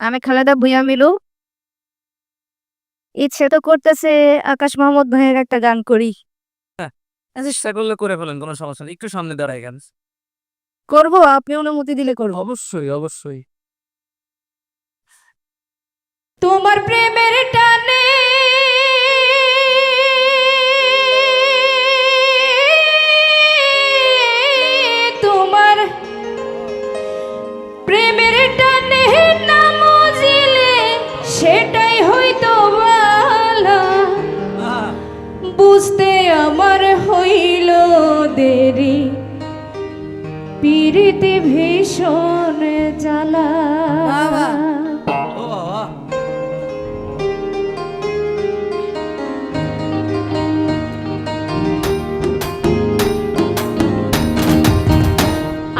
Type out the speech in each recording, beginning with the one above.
আমি খালেদা ভুইয়া মিলু। ইচ্ছে তো করতেছে আকাশ মাহমুদ ভাইয়ের একটা গান করি। চেষ্টা করলে করে ফেলেন কোনো সমস্যা নেই। একটু সামনে দাঁড়াই গান। করব আপনি অনুমতি দিলে করব। অবশ্যই অবশ্যই। তোমার প্রেমের টানে বুঝতে আমার হইল দেরি। পিরিতে ভীষণ জ্বালা।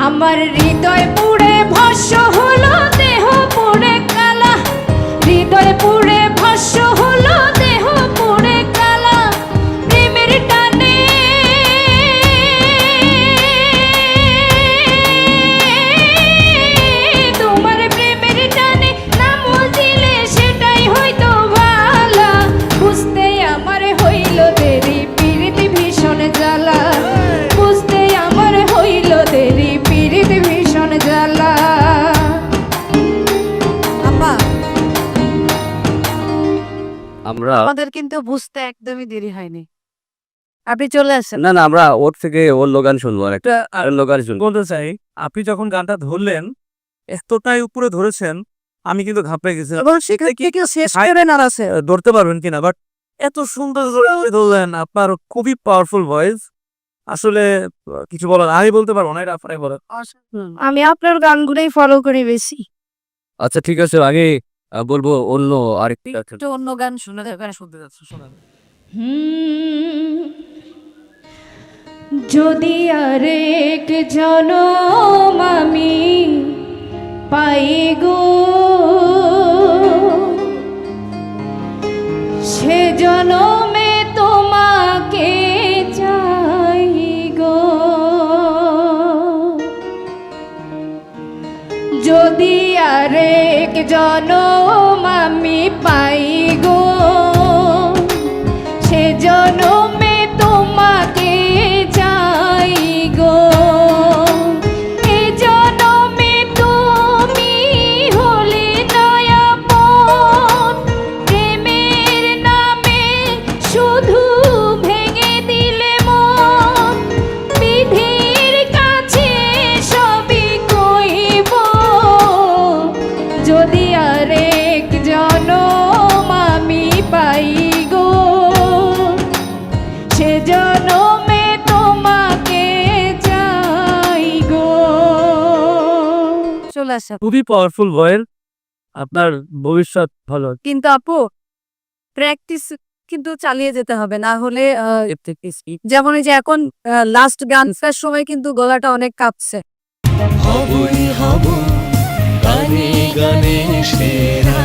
আমার হৃদয় পুড়ে ভস্য হলো দেহ পুড়ে কালা। হৃদয় পুড়ে আমরা আমাদের কিন্তু বুঝতে একদমই দেরি হয়নি। আপনি চলে আসেন। না না আমরা ওর থেকে ওর লোগান শুনব আর একটা আর লোগান শুনব। বলতে চাই আপনি যখন গানটা ধরলেন এতটাই উপরে ধরেছেন আমি কিন্তু ঘাপড়ে গেছি সেখানে কি কেউ শেষ করে না আছে। ধরতে পারবেন কিনা? বাট এত সুন্দর করে ধরলেন আপনার খুবই পাওয়ারফুল ভয়েস আসলে কিছু বলার আমি বলতে পারব না এটা আপনারাই বলেন। আমি আপনার গানগুলোই ফলো করি বেশি। আচ্ছা ঠিক আছে আগে বলব অন্য আরেকটি একটু অন্য গান শুনে গান শুনতে যাচ্ছ শোনা যদি আরেক জনম আমি পাই গো যদি আরেক জনম আমি পাই গো সে জনমে চলে আসেন খুবই পাওয়ারফুল ভয়েস আপনার ভবিষ্যৎ ভালো। কিন্তু আপু প্র্যাকটিস কিন্তু চালিয়ে যেতে হবে না হলে যেমন এই যে এখন লাস্ট গান ফেরার সময় কিন্তু গলাটা অনেক কাঁপছে। হবই হব গানে গানে সেরা।